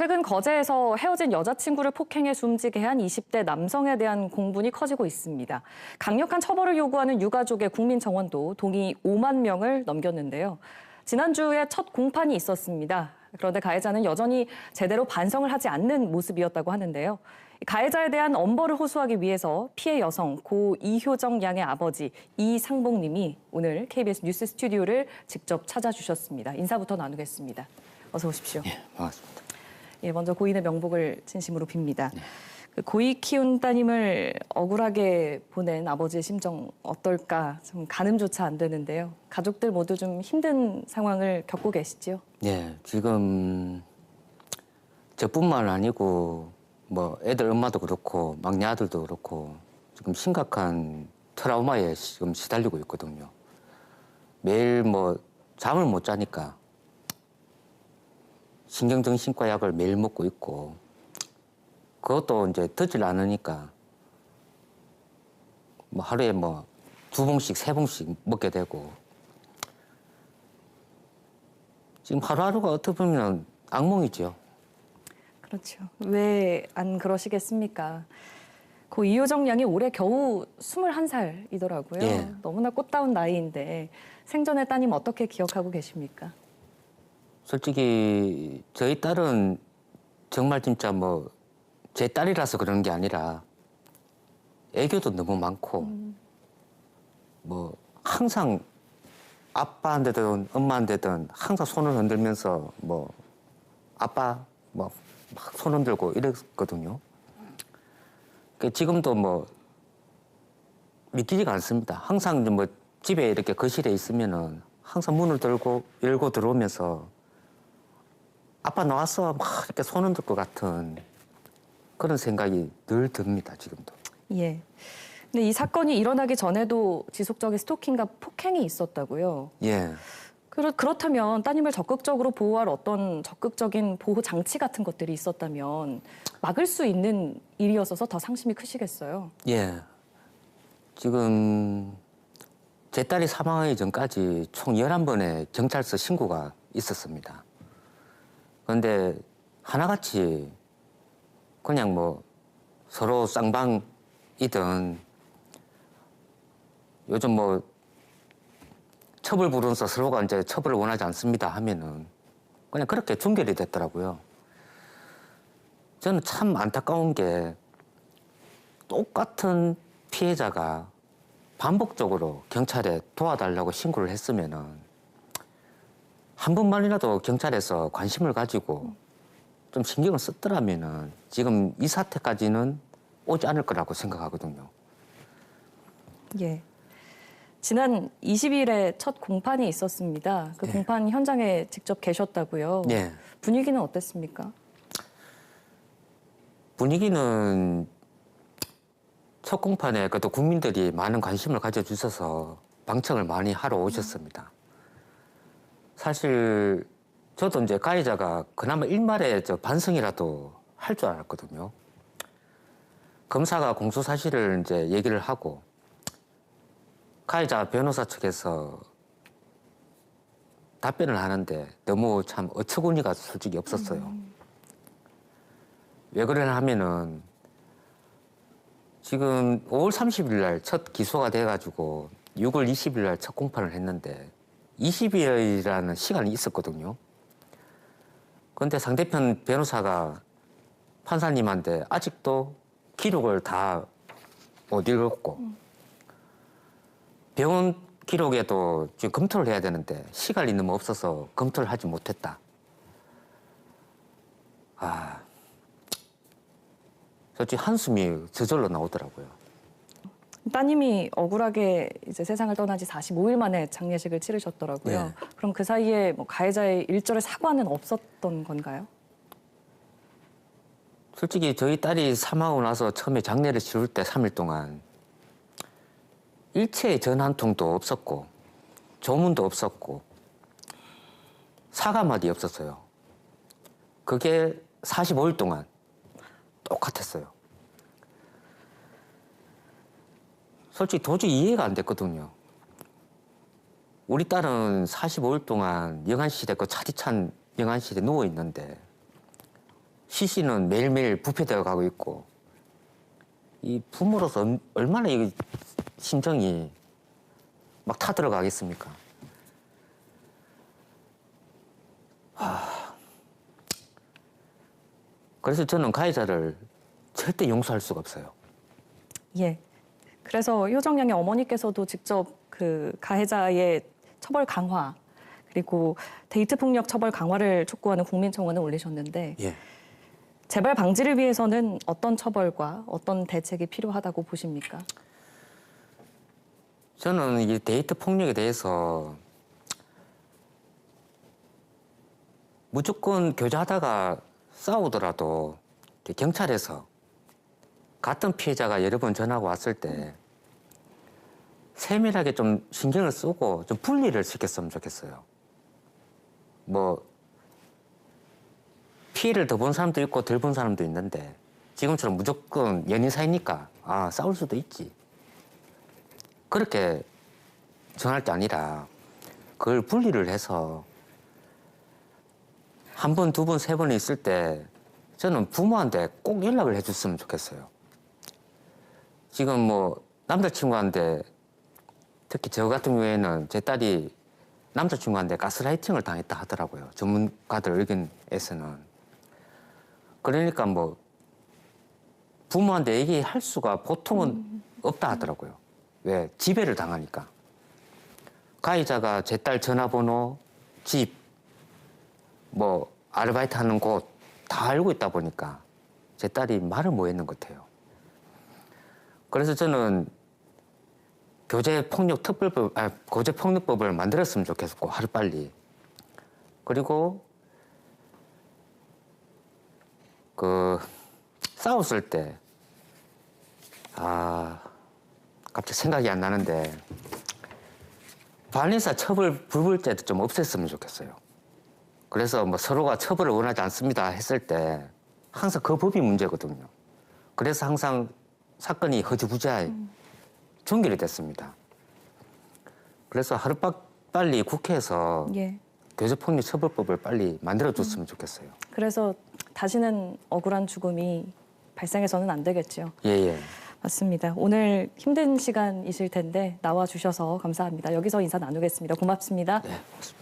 최근 거제에서 헤어진 여자친구를 폭행해 숨지게 한 20대 남성에 대한 공분이 커지고 있습니다. 강력한 처벌을 요구하는 유가족의 국민청원도 동의 5만 명을 넘겼는데요. 지난주에 첫 공판이 있었습니다. 그런데 가해자는 여전히 제대로 반성을 하지 않는 모습이었다고 하는데요. 가해자에 대한 엄벌을 호소하기 위해서 피해 여성 고 이효정 양의 아버지 이상봉 님이 오늘 KBS 뉴스 스튜디오를 직접 찾아주셨습니다. 인사부터 나누겠습니다. 어서 오십시오. 예, 반갑습니다. 예, 먼저 고인의 명복을 진심으로 빕니다. 그 고이 키운 따님을 억울하게 보낸 아버지의 심정 어떨까 좀 가늠조차 안 되는데요. 가족들 모두 좀 힘든 상황을 겪고 계시죠? 예, 지금 저뿐만 아니고 뭐 애들 엄마도 그렇고 막내 아들도 그렇고 지금 심각한 트라우마에 지금 시달리고 있거든요. 매일 뭐 잠을 못 자니까 신경정신과 약을 매일 먹고 있고 그것도 이제 듣질 않으니까 뭐 하루에 뭐 두 봉씩 세 봉씩 먹게 되고 지금 하루하루가 어떻게 보면 악몽이죠. 그렇죠. 왜 안 그러시겠습니까? 고 이효정 양이 올해 겨우 21살이더라고요. 예. 너무나 꽃다운 나이인데 생전의 따님 어떻게 기억하고 계십니까? 솔직히 저희 딸은 정말 진짜 뭐 제 딸이라서 그런 게 아니라 애교도 너무 많고 뭐 항상 아빠한테든 엄마한테든 항상 손을 흔들면서 뭐 아빠 뭐 막 손 흔들고 이랬거든요. 그 지금도 뭐 믿기지가 않습니다. 항상 뭐 집에 이렇게 거실에 있으면은 항상 문을 들고 열고 들어오면서 아빠 나왔어 막 이렇게 손 흔들 것 같은 그런 생각이 늘 듭니다 지금도. 예. 근데 이 사건이 일어나기 전에도 지속적인 스토킹과 폭행이 있었다고요. 예. 그렇, 그렇다면 따님을 적극적으로 보호할 어떤 적극적인 보호 장치 같은 것들이 있었다면 막을 수 있는 일이었어서 더 상심이 크시겠어요. 예. 지금 제 딸이 사망하기 전까지 총 11번의 경찰서 신고가 있었습니다. 그런데 하나같이 그냥 뭐 서로 쌍방이든 요즘 뭐 처벌 부르면서 서로가 이제 처벌을 원하지 않습니다 하면은 그냥 그렇게 종결이 됐더라고요. 저는 참 안타까운 게 똑같은 피해자가 반복적으로 경찰에 도와달라고 신고를 했으면은 한 번만이라도 경찰에서 관심을 가지고 좀 신경을 썼더라면은 지금 이 사태까지는 오지 않을 거라고 생각하거든요. 예. 지난 20일에 첫 공판이 있었습니다. 그 예. 공판 현장에 직접 계셨다고요. 예. 분위기는 어땠습니까? 분위기는 첫 공판에 그래도 국민들이 많은 관심을 가져주셔서 방청을 많이 하러 오셨습니다. 사실 저도 이제 가해자가 그나마 일말의 저 반성이라도 할 줄 알았거든요. 검사가 공소 사실을 이제 얘기를 하고 가해자 변호사 측에서 답변을 하는데 너무 참 어처구니가 솔직히 없었어요. 왜 그러냐 하면은 지금 5월 30일 날 첫 기소가 돼가지고 6월 20일 날 첫 공판을 했는데 20일이라는 시간이 있었거든요. 그런데 상대편 변호사가 판사님한테 아직도 기록을 다 못 읽었고 병원 기록에도 지금 검토를 해야 되는데 시간이 너무 없어서 검토를 하지 못했다. 아, 솔직히 한숨이 저절로 나오더라고요. 따님이 억울하게 이제 세상을 떠난 지 45일 만에 장례식을 치르셨더라고요. 예. 그럼 그 사이에 뭐 가해자의 일절의 사과는 없었던 건가요? 솔직히 저희 딸이 사망하고 나서 처음에 장례를 치를 때 3일 동안 일체의 전 한 통도 없었고 조문도 없었고 사과 마디 없었어요. 그게 45일 동안 똑같았어요. 솔직히 도저히 이해가 안 됐거든요. 우리 딸은 45일 동안 영안실에 그 차디찬 영안실에 누워 있는데 시신은 매일매일 부패되어 가고 있고 이 부모로서 얼- 얼마나 이 심정이 막 타들어가겠습니까? 하... 그래서 저는 가해자를 절대 용서할 수가 없어요. 예. 그래서 효정양의 어머니께서도 직접 그 가해자의 처벌 강화 그리고 데이트 폭력 처벌 강화를 촉구하는 국민청원을 올리셨는데 예. 재발 방지를 위해서는 어떤 처벌과 어떤 대책이 필요하다고 보십니까? 저는 이 데이트 폭력에 대해서 무조건 교제하다가 싸우더라도 경찰에서 같은 피해자가 여러 번 전화가 왔을 때 세밀하게 좀 신경을 쓰고 좀 분리를 시켰으면 좋겠어요. 뭐 피해를 더 본 사람도 있고 덜 본 사람도 있는데 지금처럼 무조건 연인 사이니까 아 싸울 수도 있지. 그렇게 정할 게 아니라 그걸 분리를 해서 한 번, 두 번, 세 번 있을 때 저는 부모한테 꼭 연락을 해줬으면 좋겠어요. 지금 뭐 남자친구한테 특히 저 같은 경우에는 제 딸이 남자친구한테 가스라이팅을 당했다 하더라고요. 전문가들 의견에서는. 그러니까 뭐 부모한테 얘기할 수가 보통은 없다 하더라고요. 왜? 지배를 당하니까. 가해자가 제 딸 전화번호, 집, 뭐 아르바이트 하는 곳 다 알고 있다 보니까 제 딸이 말을 못 했는 것 같아요. 그래서 저는 교제 폭력 특별법, 아, 교제 폭력법을 만들었으면 좋겠고 하루 빨리. 그리고 그 싸웠을 때 아, 갑자기 생각이 안 나는데 반의사 처벌 불불제도 좀 없앴으면 좋겠어요. 그래서 뭐 서로가 처벌을 원하지 않습니다 했을 때 항상 그 법이 문제거든요. 그래서 항상 사건이 허지부지하게 종결이 됐습니다. 그래서 하루빨 빨리 국회에서 예. 교제폭력 처벌법을 빨리 만들어줬으면 좋겠어요. 그래서 다시는 억울한 죽음이 발생해서는 안 되겠죠. 예예. 맞습니다. 오늘 힘든 시간이실 텐데 나와 주셔서 감사합니다. 여기서 인사 나누겠습니다. 고맙습니다. 네, 고맙습니다.